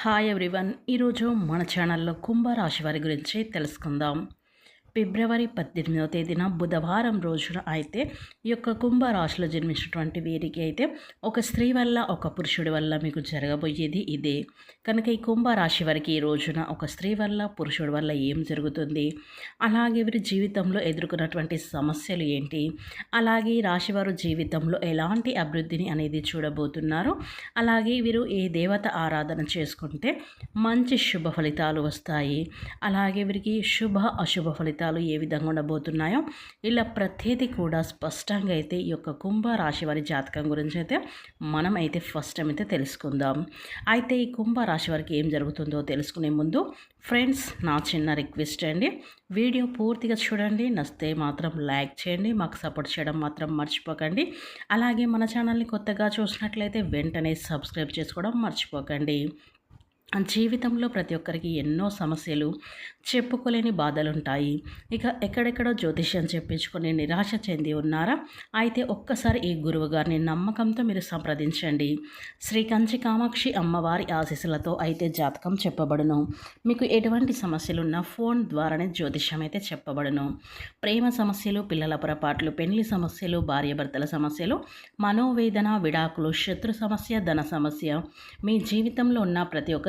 Hi everyone ఈరోజు మన ఛానల్లో కుంభరాశి వారి గురించి తెలుసుకుందాం. ఫిబ్రవరి పద్దెనిమిదవ తేదీన బుధవారం రోజున అయితే ఈ యొక్క కుంభరాశిలో జన్మించినటువంటి వీరికి అయితే ఒక స్త్రీ వల్ల ఒక పురుషుడి వల్ల మీకు జరగబోయేది ఇదే. కనుక ఈ కుంభరాశి వారికి ఈ రోజున ఒక స్త్రీ వల్ల పురుషుడి వల్ల ఏం జరుగుతుంది? అలాగే వీరి జీవితంలో ఎదుర్కొన్నటువంటి సమస్యలు ఏంటి? అలాగే ఈ రాశివారు జీవితంలో ఎలాంటి అభివృద్ధిని అనేది చూడబోతున్నారు? అలాగే వీరు ఏ దేవత ఆరాధన చేసుకుంటే మంచి శుభ ఫలితాలు వస్తాయి? అలాగే వీరికి శుభ అశుభ ఫలితాలు ఏ విధంగా ఉండబోతున్నాయో ఇలా ప్రతిదీ కూడా స్పష్టంగా అయితే ఈ యొక్క కుంభ రాశి వారి జాతకం గురించి అయితే మనం అయితే ఫస్ట్ టైం అయితే తెలుసుకుందాం. అయితే ఈ కుంభ రాశి వారికి ఏం జరుగుతుందో తెలుసుకునే ముందు ఫ్రెండ్స్ నా చిన్న రిక్వెస్ట్ అండి. వీడియో పూర్తిగా చూడండి నచ్చితే మాత్రం లైక్ చేయండి మాకు సపోర్ట్ చేయడం మాత్రం మర్చిపోకండి. అలాగే మన ఛానల్ని కొత్తగా చూసినట్లయితే వెంటనే సబ్స్క్రైబ్ చేసుకోవడం మర్చిపోకండి. జీవితంలో ప్రతి ఒక్కరికి ఎన్నో సమస్యలు చెప్పుకోలేని బాధలు ఉంటాయి ఇక ఎక్కడెక్కడో జ్యోతిష్యం చెప్పించుకొని నిరాశ చెంది ఉన్నారా? అయితే ఒక్కసారి ఈ గురువు గారిని నమ్మకంతో మీరు సంప్రదించండి. శ్రీ కంచి కామాక్షి అమ్మవారి ఆశీస్సులతో అయితే జాతకం చెప్పబడును. మీకు ఎటువంటి సమస్యలు ఉన్నా ఫోన్ ద్వారానే జ్యోతిష్యం అయితే చెప్పబడును. ప్రేమ సమస్యలు పిల్లల పొరపాట్లు పెళ్ళి సమస్యలు భార్యాభర్తల సమస్యలు మనోవేదన విడాకులు శత్రు సమస్య ధన సమస్య మీ జీవితంలో ఉన్న ప్రతి ఒక్క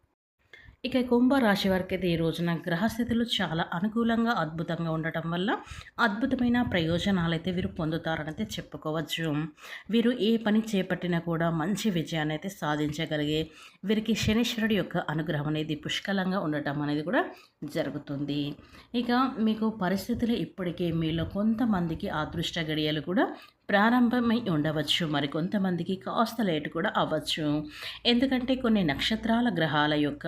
ఇక కుంభరాశి వారికి అయితే ఈ రోజున గ్రహస్థితులు చాలా అనుకూలంగా అద్భుతంగా ఉండటం వల్ల అద్భుతమైన ప్రయోజనాలు అయితే వీరు పొందుతారనైతే చెప్పుకోవచ్చు. వీరు ఏ పని చేపట్టినా కూడా మంచి విజయాన్ని అయితే సాధించగలిగే వీరికి శనీశ్వరుడి యొక్క అనుగ్రహం అనేది పుష్కలంగా ఉండటం అనేది కూడా జరుగుతుంది. ఇక మీకు పరిస్థితులు ఇప్పటికే మీలో కొంతమందికి అదృష్ట గడియలు కూడా ప్రారంభమై ఉండవచ్చు. మరి కొంతమందికి కాస్త లేట్ కూడా అవ్వచ్చు. ఎందుకంటే కొన్ని నక్షత్రాల గ్రహాల యొక్క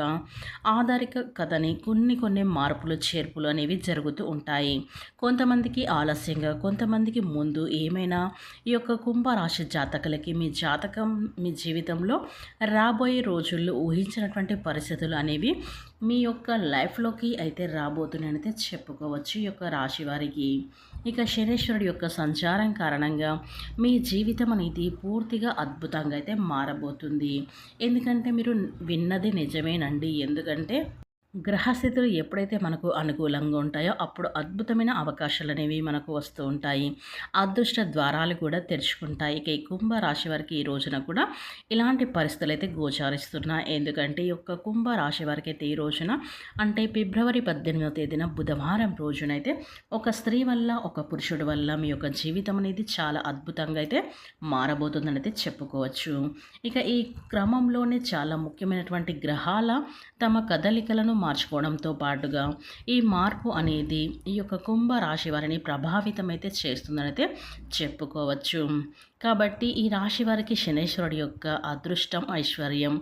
ఆధారిక కథని కొన్ని కొన్ని మార్పులు చేర్పులు అనేవి జరుగుతూ ఉంటాయి. కొంతమందికి ఆలస్యంగా కొంతమందికి ముందు ఏమైనా ఈ యొక్క కుంభరాశి జాతకులకి మీ జాతకం మీ జీవితంలో రాబోయే రోజుల్లో ఊహించినటువంటి పరిస్థితులు అనేవి మీ యొక్క లైఫ్లోకి అయితే రాబోతున్నాయనైతే చెప్పుకోవచ్చు ఈ యొక్క రాశి వారికి. ఇక శనేశ్వరుడు యొక్క సంచారం కారణంగా మీ జీవితం అనేది పూర్తిగా అద్భుతంగా అయితే మారబోతుంది. ఎందుకంటే మీరు విన్నది నిజమేనండి. ఎందుకంటే గ్రహస్థితులు ఎప్పుడైతే మనకు అనుకూలంగా ఉంటాయో అప్పుడు అద్భుతమైన అవకాశాలు అనేవి మనకు వస్తూ ఉంటాయి. అదృష్ట ద్వారాలు కూడా తెరుచుకుంటాయి. ఇక ఈ కుంభ రాశి వారికి ఈ రోజున కూడా ఇలాంటి పరిస్థితులు అయితే గోచారిస్తున్నాయి ఎందుకంటే ఈ యొక్క కుంభ రాశి వారికి అయితే ఈ రోజున అంటే ఫిబ్రవరి పద్దెనిమిదవ తేదీన బుధవారం రోజునైతే ఒక స్త్రీ వల్ల ఒక పురుషుడు వల్ల మీ యొక్క జీవితం అనేది చాలా అద్భుతంగా అయితే మారబోతుందని అయితే చెప్పుకోవచ్చు. ఇక ఈ క్రమంలోనే చాలా ముఖ్యమైనటువంటి గ్రహాల తమ కదలికలను మార్చుకోవడంతో పాటుగా ఈ మార్పు అనేది ఈ యొక్క కుంభ రాశి వారిని ప్రభావితమైతే చేస్తుందనైతే చెప్పుకోవచ్చు. కాబట్టి ఈ రాశి వారికి శనేశ్వరుడి యొక్క అదృష్టం ఐశ్వర్యం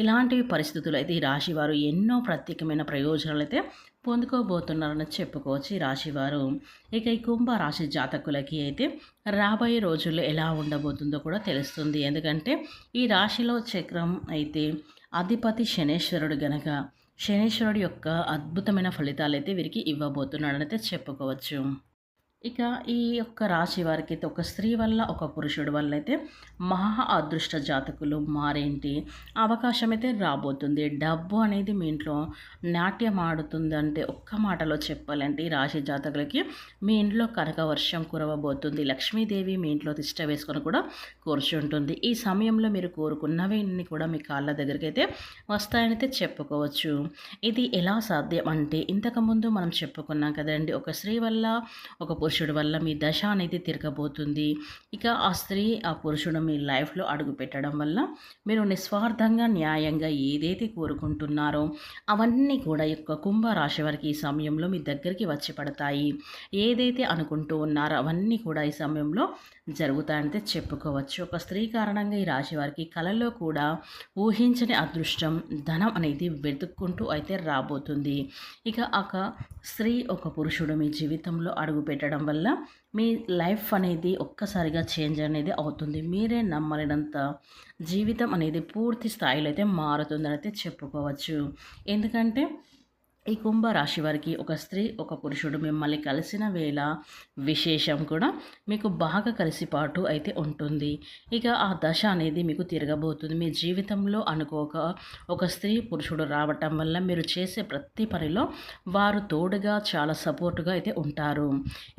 ఇలాంటివి పరిస్థితులు అయితే ఈ రాశి వారు ఎన్నో ప్రత్యేకమైన ప్రయోజనాలు అయితే పొందుకోబోతున్నారని చెప్పుకోవచ్చు ఈ రాశివారు ఇక ఈ కుంభ రాశి జాతకులకి అయితే రాబోయే రోజుల్లో ఎలా ఉండబోతుందో కూడా తెలుస్తుంది. ఎందుకంటే ఈ రాశిలో చక్రం అయితే అధిపతి శనేశ్వరుడు గనక శనేశ్వరుడు యొక్క అద్భుతమైన ఫలితాలు అయితే వీరికి ఇవ్వబోతున్నాడనైతే చెప్పుకోవచ్చు. ఇక ఈ యొక్క రాశి వారికి అయితే ఒక స్త్రీ వల్ల ఒక పురుషుడు వల్ల అయితే మహా అదృష్ట జాతకులు మారేంటి అవకాశం అయితే రాబోతుంది. డబ్బు అనేది మీ ఇంట్లో నాట్యం ఆడుతుంది అంటే ఒక్క మాటలో చెప్పాలంటే ఈ రాశి జాతకులకి మీ ఇంట్లో కనక వర్షం కురవబోతుంది. లక్ష్మీదేవి మీ ఇంట్లో తిష్ట వేసుకొని కూడా కూర్చుంటుంది. ఈ సమయంలో మీరు కోరుకున్నవి కూడా మీ కాళ్ళ దగ్గరికి అయితే వస్తాయనైతే చెప్పుకోవచ్చు. ఇది ఎలా సాధ్యం అంటే ఇంతకుముందు మనం చెప్పుకున్నాం కదండి ఒక స్త్రీ వల్ల ఒక పురుషుడి వల్ల మీ దశ అనేది తిరగబోతుంది. ఇక ఆ స్త్రీ ఆ పురుషుడు మీ లైఫ్లో అడుగు పెట్టడం వల్ల మీరు నిస్వార్థంగా న్యాయంగా ఏదైతే కోరుకుంటున్నారో అవన్నీ కూడా యొక్క కుంభరాశి వారికి ఈ సమయంలో మీ దగ్గరికి వచ్చి పడతాయి. ఏదైతే అనుకుంటూ ఉన్నారో అవన్నీ కూడా ఈ సమయంలో జరుగుతాయంటే చెప్పుకోవచ్చు. ఒక స్త్రీ కారణంగా ఈ రాశి వారికి కూడా ఊహించని అదృష్టం ధనం అనేది వెతుక్కుంటూ అయితే రాబోతుంది. ఇక ఒక స్త్రీ ఒక పురుషుడు మీ జీవితంలో అడుగు పెట్టడం వల్ల మీ లైఫ్ అనేది ఒక్కసారిగా చేంజ్ అనేది అవుతుంది. మీరే నమ్మలేనంత జీవితం అనేది పూర్తి స్థాయిలో అయితే మారుతుందని అయితే చెప్పుకోవచ్చు. ఎందుకంటే ఈ కుంభరాశి వారికి ఒక స్త్రీ ఒక పురుషుడు మిమ్మల్ని కలిసిన వేళ విశేషం కూడా మీకు బాగా కలిసిపాటు అయితే ఉంటుంది. ఇక ఆ దశ అనేది మీకు తిరగబోతుంది. మీ జీవితంలో అనుకోక ఒక స్త్రీ పురుషుడు రావటం వల్ల మీరు చేసే ప్రతి పనిలో వారు తోడుగా చాలా సపోర్టుగా అయితే ఉంటారు.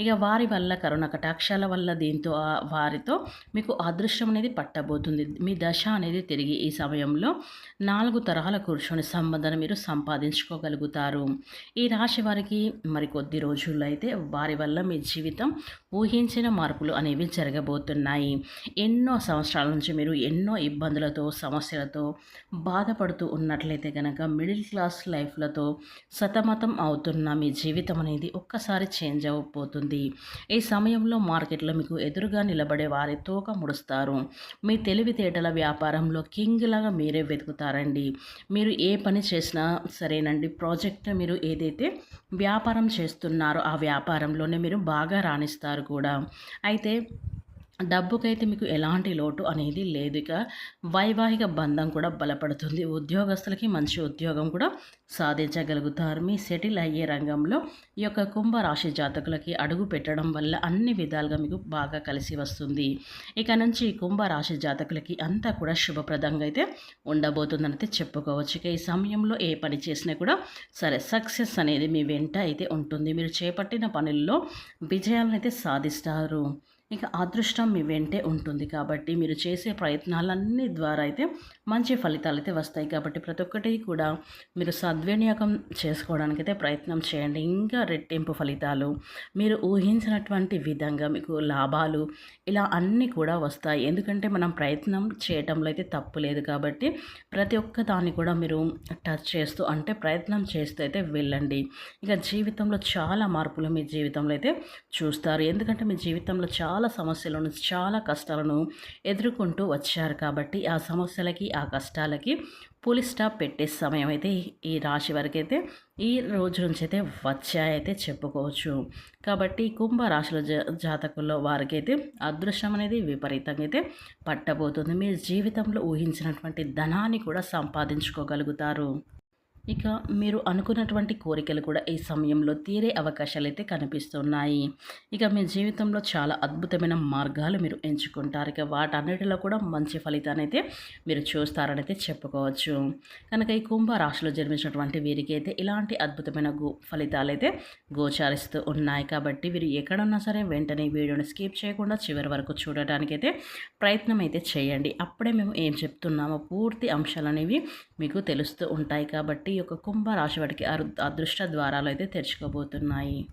ఇక వారి వల్ల కరుణ కటాక్షాల వల్ల దీంతో వారితో మీకు అదృష్టం అనేది పట్టబోతుంది. మీ దశ అనేది తిరిగి ఈ సమయంలో నాలుగు తరహాల కూర్చొని సంబంధాన్ని మీరు సంపాదించుకోగలుగుతారు. ఈ రాశి వారికి మరి కొద్ది రోజుల్లో అయితే వారి వల్ల మీ జీవితం ఊహించిన మార్పులు అనేవి జరగబోతున్నాయి. ఎన్నో సంవత్సరాల నుంచి మీరు ఎన్నో ఇబ్బందులతో సమస్యలతో బాధపడుతూ ఉన్నట్లయితే కనుక మిడిల్ క్లాస్ లైఫ్లతో సతమతం అవుతున్న మీ జీవితం అనేది ఒక్కసారి చేంజ్ అవ్వబోతుంది. ఈ సమయంలో మార్కెట్లో మీకు ఎదురుగా నిలబడే వారి తోక ముడుస్తారు. మీ తెలివితేటల వ్యాపారంలో కింగ్ లాగా మీరే వెతుకుతారండి. మీరు ఏ పని చేసినా సరేనండి ప్రాజెక్ట్ మీరు ఏదైతే వ్యాపారం చేస్తున్నారో ఆ వ్యాపారంలోనే మీరు బాగా రాణిస్తారు. కూడా. అయితే డబ్బుకైతే మీకు ఎలాంటి లోటు అనేది లేదు. ఇక వైవాహిక బంధం కూడా బలపడుతుంది. ఉద్యోగస్తులకి మంచి ఉద్యోగం కూడా సాధించగలుగుతారు. మీ సెటిల్ అయ్యే రంగంలో ఈ యొక్క కుంభరాశి జాతకులకి అడుగు పెట్టడం వల్ల అన్ని విధాలుగా మీకు బాగా కలిసి వస్తుంది. ఇక నుంచి కుంభరాశి జాతకులకి అంతా కూడా శుభప్రదంగా అయితే ఉండబోతుందనైతే చెప్పుకోవచ్చు. ఇక ఈ సమయంలో ఏ పని చేసినా కూడా సరే సక్సెస్ అనేది మీ వెంట అయితే ఉంటుంది. మీరు చేపట్టిన పనుల్లో విజయాలను అయితే సాధిస్తారు. ఇక అదృష్టం మీ వెంటే ఉంటుంది కాబట్టి మీరు చేసే ప్రయత్నాలన్నీ ద్వారా అయితే మంచి ఫలితాలు అయితే వస్తాయి కాబట్టి ప్రతి ఒక్కటి కూడా మీరు సద్వినియోగం చేసుకోవడానికి అయితే ప్రయత్నం చేయండి. ఇంకా రెట్టింపు ఫలితాలు మీరు ఊహించినటువంటి విధంగా మీకు లాభాలు ఇలా అన్నీ కూడా వస్తాయి. ఎందుకంటే మనం ప్రయత్నం చేయటంలో అయితే తప్పు లేదు కాబట్టి ప్రతి ఒక్క దాన్ని కూడా మీరు టచ్ చేస్తూ అంటే ప్రయత్నం చేస్తూ అయితే వెళ్ళండి. ఇక జీవితంలో చాలా మార్పులు మీ జీవితంలో అయితే చూస్తారు. ఎందుకంటే మీ జీవితంలో చాలా చాలా సమస్యలను చాలా కష్టాలను ఎదుర్కొంటూ వచ్చారు కాబట్టి ఆ సమస్యలకి ఆ కష్టాలకి పులి స్టాప్ పెట్టే సమయం అయితే ఈ రాశి వరకు అయితే ఈ రోజు నుంచి అయితే వచ్చాయైతే చెప్పుకోవచ్చు. కాబట్టి కుంభ రాశుల జాతకుల్లో వారికైతే అదృష్టం అనేది విపరీతంగా అయితే పట్టబోతుంది. మీ జీవితంలో ఊహించినటువంటి ధనాన్ని కూడా సంపాదించుకోగలుగుతారు. ఇక మీరు అనుకున్నటువంటి కోరికలు కూడా ఈ సమయంలో తీరే అవకాశాలు అయితే కనిపిస్తున్నాయి. ఇక మీ జీవితంలో చాలా అద్భుతమైన మార్గాలు మీరు ఎంచుకుంటారు. ఇక వాటన్నిటిలో కూడా మంచి ఫలితాన్ని అయితే మీరు చూస్తారని అయితే చెప్పుకోవచ్చు. కనుక ఈ కుంభ రాశిలో జన్మించినటువంటి వీరికి అయితే ఇలాంటి అద్భుతమైన గో ఫలితాలు అయితే గోచారిస్తూ ఉన్నాయి. కాబట్టి వీరు ఎక్కడన్నా సరే వెంటనే వీడియోని స్కిప్ చేయకుండా చివరి వరకు చూడటానికి అయితే ప్రయత్నం అయితే చేయండి. అప్పుడే మేము ఏం చెప్తున్నామో పూర్తి అంశాలు అనేవి మీకు తెలుస్తూ ఉంటాయి. కాబట్టి యొక్క కుంభ రాశి వాడికి అదృష్ట ద్వారాలు అయితే తెరుచుకోబోతున్నాయి.